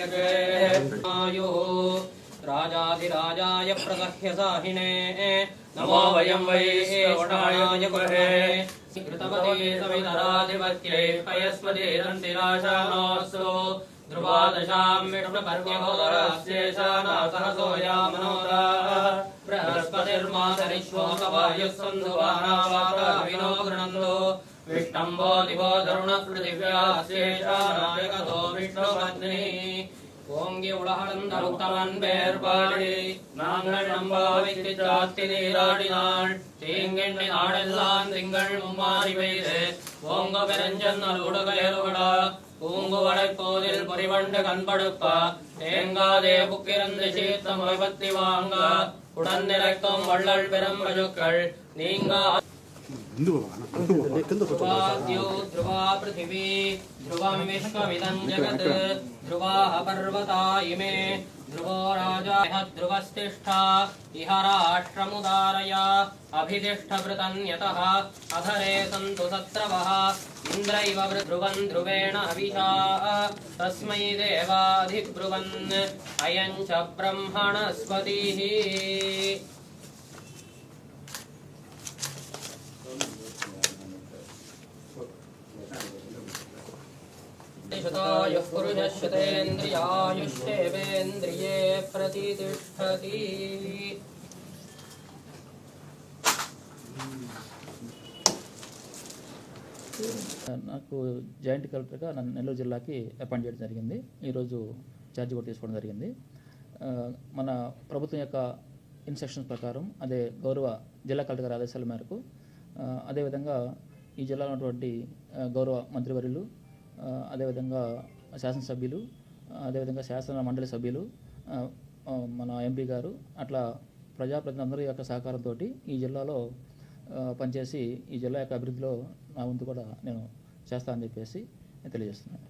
यगे आयुः राजाधिराजाय प्रसह्य साहिने नमो वयं वै श्रवणाय गुहे कृतपते सवितराधिपत्यै पयस्पतिरन्तिराशानोऽस्तु ध्रुवादशां विष्णुपर्ण्यहोदरास्येषानासहसो यामनोरा बृहस्पतिर्मातरिश्वोकवायुः सन्धुवानावाताविनो गृणन्तो विष्टम्बो दिवो தருணஸ்மிருதிவ்யாசேஷாநாயகதோ விஷ்ணுபத்னி ஓங்கி உலகளந்த உத்தமன் பேர் பாடி நாங்கள் நம்பாவைக்கு சாத்தி நீராடினாள் தீங்கெண்ணி நாடெல்லாம் திங்கள் மும்மாறி பெய்து ஓங்க பெருஞ்சன்னல் உடுகையருகடா பூங்குவடை போதில் பொறிவண்டு கண்படுப்ப தேங்காதே புக்கிரந்து சீர்த்த முளைபத்தி வாங்க உடன் நிலைக்கும் வள்ளல் பெரும் பசுக்கள் நீங்க ध्रुवाद्यो ध्रुवा पृथिवी ध्रुवं विश्वमिदं जगत् ध्रुवाः पर्वता इमे ध्रुवो राजा इह ध्रुवस्तिष्ठा इह राष्ट्रमुदारय अधरे सन्तु सत्रवः इन्द्र इव ध्रुवेण हविषा तस्मै देवाधिब्रुवन् अयं च ब्रह्मणस्पतिः शतायुः पुरुषश्रुतेन्द्रियायुष्येवेन्द्रिये प्रतितिष्ठति నాకు జాయింట్ కలెక్టర్గా నన్ను నెల్లూరు జిల్లాకి అపాయింట్ చేయడం జరిగింది ఈరోజు ఛార్జ్ కూడా తీసుకోవడం జరిగింది ఆ, మన ప్రభుత్వం యొక్క ఇన్స్ట్రక్షన్స్ ప్రకారం అదే గౌరవ జిల్లా కలెక్టర్ గారి ఆదేశాల మేరకు ఆ, అదేవిధంగా ఈ జిల్లాలో ఉన్నటువంటి ఆ, గౌరవ మంత్రివర్యులు ఆ, అదేవిధంగా శాసనసభ్యులు అదేవిధంగా శాసన మండలి సభ్యులు మన ఎంపీ గారు అట్లా ప్రజాప్రతినిధులందరి యొక్క సహకారంతో ఈ జిల్లాలో పనిచేసి ఈ జిల్లా యొక్క అభివృద్ధిలో నా వంతు కూడా నేను చేస్తానని చెప్పేసి తెలియజేస్తున్నాను.